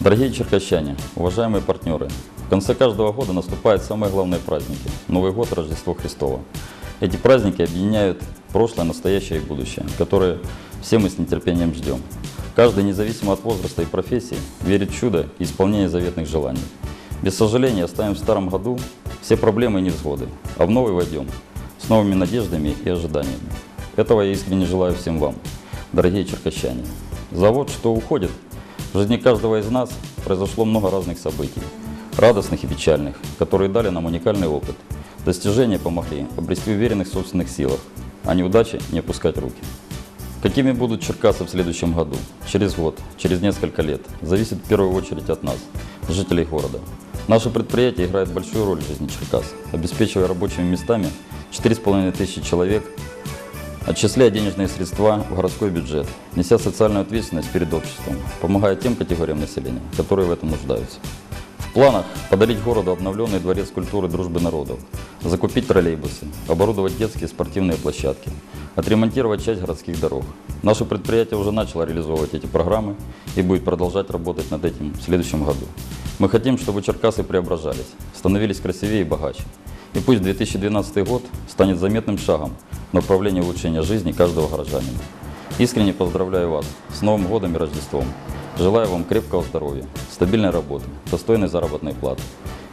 Дорогие черкащане, уважаемые партнеры, в конце каждого года наступают самые главные праздники – Новый год, Рождество Христово. Эти праздники объединяют прошлое, настоящее и будущее, которые все мы с нетерпением ждем. Каждый, независимо от возраста и профессии, верит в чудо и исполнение заветных желаний. Без сожаления оставим в старом году все проблемы и невзгоды, а в новый войдем с новыми надеждами и ожиданиями. Этого я искренне желаю всем вам, дорогие черкащане. Завод, что уходит, в жизни каждого из нас произошло много разных событий, радостных и печальных, которые дали нам уникальный опыт. Достижения помогли обрести уверенность в собственных силах, а неудачи не опускать руки. Какими будут Черкасы в следующем году, через год, через несколько лет, зависит в первую очередь от нас, жителей города. Наше предприятие играет большую роль в жизни Черкас, обеспечивая рабочими местами 4,5 тысячи человек, отчисляя денежные средства в городской бюджет, неся социальную ответственность перед обществом, помогая тем категориям населения, которые в этом нуждаются. В планах подарить городу обновленный дворец культуры дружбы народов, закупить троллейбусы, оборудовать детские спортивные площадки, отремонтировать часть городских дорог. Наше предприятие уже начало реализовывать эти программы и будет продолжать работать над этим в следующем году. Мы хотим, чтобы Черкасы преображались, становились красивее и богаче. И пусть 2012 год станет заметным шагом направлении улучшения жизни каждого горожанина. Искренне поздравляю вас с Новым годом и Рождеством. Желаю вам крепкого здоровья, стабильной работы, достойной заработной платы,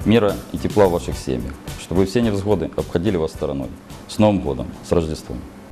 мира и тепла в ваших семьях, чтобы все невзгоды обходили вас стороной. С Новым годом, с Рождеством!